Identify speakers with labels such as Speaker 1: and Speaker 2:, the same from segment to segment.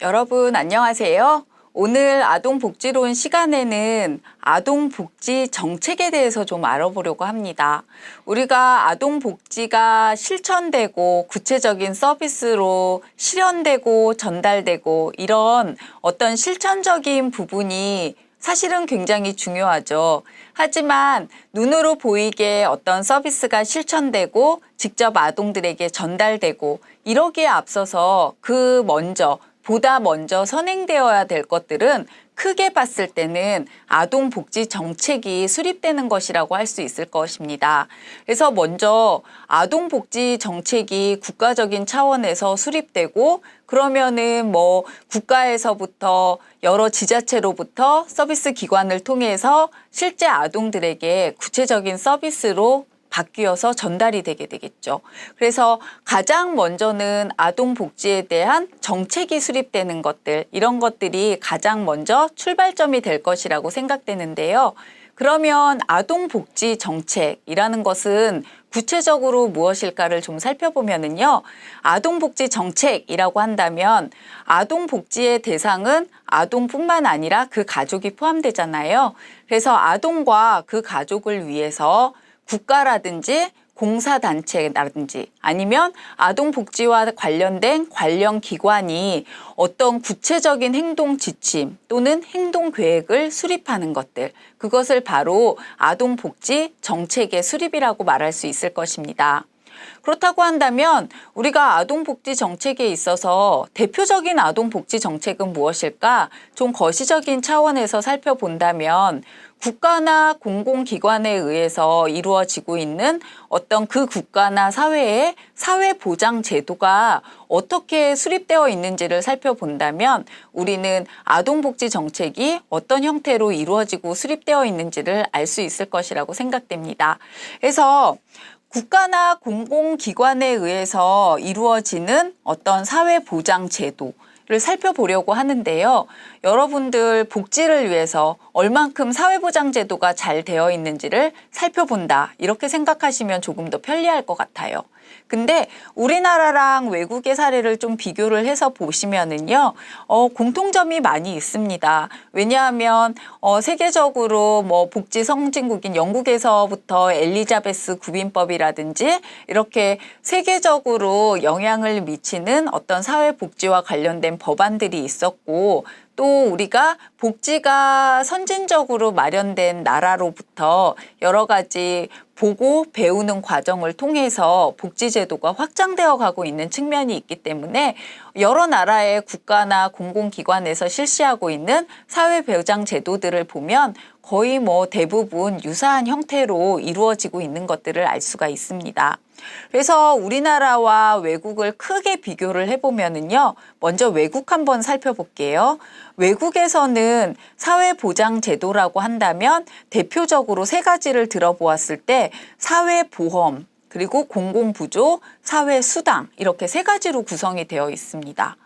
Speaker 1: 여러분 안녕하세요. 오늘 아동복지론 시간에는 아동복지 정책에 대해서 좀 알아보려고 합니다. 우리가 아동복지가 실천되고 구체적인 서비스로 실현되고 전달되고 이런 어떤 실천적인 부분이 사실은 굉장히 중요하죠. 하지만 눈으로 보이게 어떤 서비스가 실천되고 직접 아동들에게 전달되고 이러기에 앞서서 그 먼저 보다 먼저 선행되어야 될 것들은 크게 봤을 때는 아동복지 정책이 수립되는 것이라고 할 수 있을 것입니다. 그래서 먼저 아동복지 정책이 국가적인 차원에서 수립되고 그러면은 뭐 국가에서부터 여러 지자체로부터 서비스 기관을 통해서 실제 아동들에게 구체적인 서비스로 바뀌어서 전달이 되게 되겠죠. 그래서 가장 먼저는 아동 복지에 대한 정책이 수립되는 것들, 이런 것들이 가장 먼저 출발점이 될 것이라고 생각되는데요. 그러면 아동 복지 정책이라는 것은 구체적으로 무엇일까를 좀 살펴보면은요. 아동 복지 정책이라고 한다면 아동 복지의 대상은 아동뿐만 아니라 그 가족이 포함되잖아요. 그래서 아동과 그 가족을 위해서 국가라든지 공사단체라든지 아니면 아동복지와 관련된 관련 기관이 어떤 구체적인 행동 지침 또는 행동 계획을 수립하는 것들, 그것을 바로 아동복지 정책의 수립이라고 말할 수 있을 것입니다. 그렇다고 한다면 우리가 아동복지 정책에 있어서 대표적인 아동복지 정책은 무엇일까? 좀 거시적인 차원에서 살펴본다면 국가나 공공기관에 의해서 이루어지고 있는 어떤 그 국가나 사회의 사회보장 제도가 어떻게 수립되어 있는지를 살펴본다면 우리는 아동복지 정책이 어떤 형태로 이루어지고 수립되어 있는지를 알 수 있을 것이라고 생각됩니다. 그래서 국가나 공공기관에 의해서 이루어지는 어떤 사회보장 제도, 를 살펴보려고 하는데요. 여러분들 복지를 위해서 얼만큼 사회보장 제도가 잘 되어 있는지를 살펴본다. 이렇게 생각하시면 조금 더 편리할 것 같아요. 근데 우리나라랑 외국의 사례를 좀 비교를 해서 보시면은요, 어, 공통점이 많이 있습니다. 왜냐하면, 어, 세계적으로 뭐 복지 성진국인 영국에서부터 엘리자베스 구빈법이라든지 이렇게 세계적으로 영향을 미치는 어떤 사회복지와 관련된 법안들이 있었고, 또 우리가 복지가 선진적으로 마련된 나라로부터 여러 가지 보고 배우는 과정을 통해서 복지제도가 확장되어 가고 있는 측면이 있기 때문에 여러 나라의 국가나 공공기관에서 실시하고 있는 사회보장 제도들을 보면 거의 뭐 대부분 유사한 형태로 이루어지고 있는 것들을 알 수가 있습니다. 그래서 우리나라와 외국을 크게 비교를 해보면은요, 먼저 외국 한번 살펴볼게요. 외국에서는 사회보장제도라고 한다면 대표적으로 세 가지를 들어보았을 때 사회보험, 그리고 공공부조, 사회수당 이렇게 세 가지로 구성이 되어 있습니다.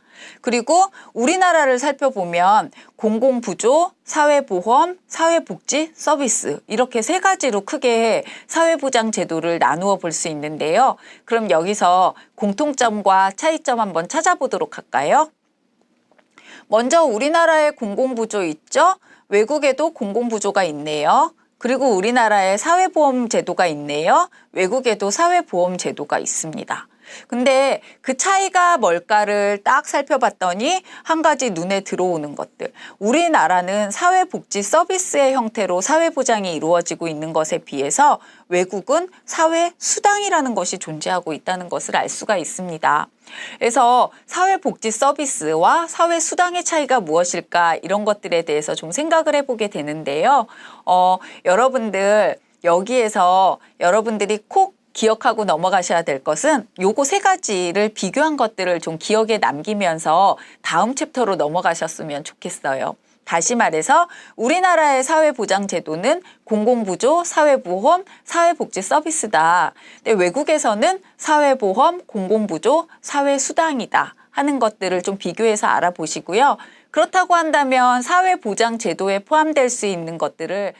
Speaker 1: 그리고 우리나라를 살펴보면 공공부조, 사회보험, 사회복지 서비스 이렇게 세 가지로 크게 사회보장 제도를 나누어 볼 수 있는데요. 그럼 여기서 공통점과 차이점 한번 찾아보도록 할까요? 먼저 우리나라의 공공부조 있죠? 외국에도 공공부조가 있네요. 그리고 우리나라에 사회보험 제도가 있네요. 외국에도 사회보험 제도가 있습니다. 근데 그 차이가 뭘까를 딱 살펴봤더니 한 가지 눈에 들어오는 것들. 우리나라는 사회복지 서비스의 형태로 사회보장이 이루어지고 있는 것에 비해서 외국은 사회수당이라는 것이 존재하고 있다는 것을 알 수가 있습니다. 그래서 사회복지 서비스와 사회수당의 차이가 무엇일까 이런 것들에 대해서 좀 생각을 해보게 되는데요. 어, 여러분들 여기에서 여러분들이 콕 기억하고 넘어가셔야 될 것은 요거 세 가지를 비교한 것들을 좀 기억에 남기면서 다음 챕터로 넘어가셨으면 좋겠어요. 다시 말해서 우리나라의 사회보장제도는 공공부조, 사회보험, 사회복지 서비스다. 근데 외국에서는 사회보험, 공공부조, 사회수당이다. 하는 것들을 좀 비교해서 알아보시고요. 그렇다고 한다면 사회보장제도에 포함될 수 있는 것들을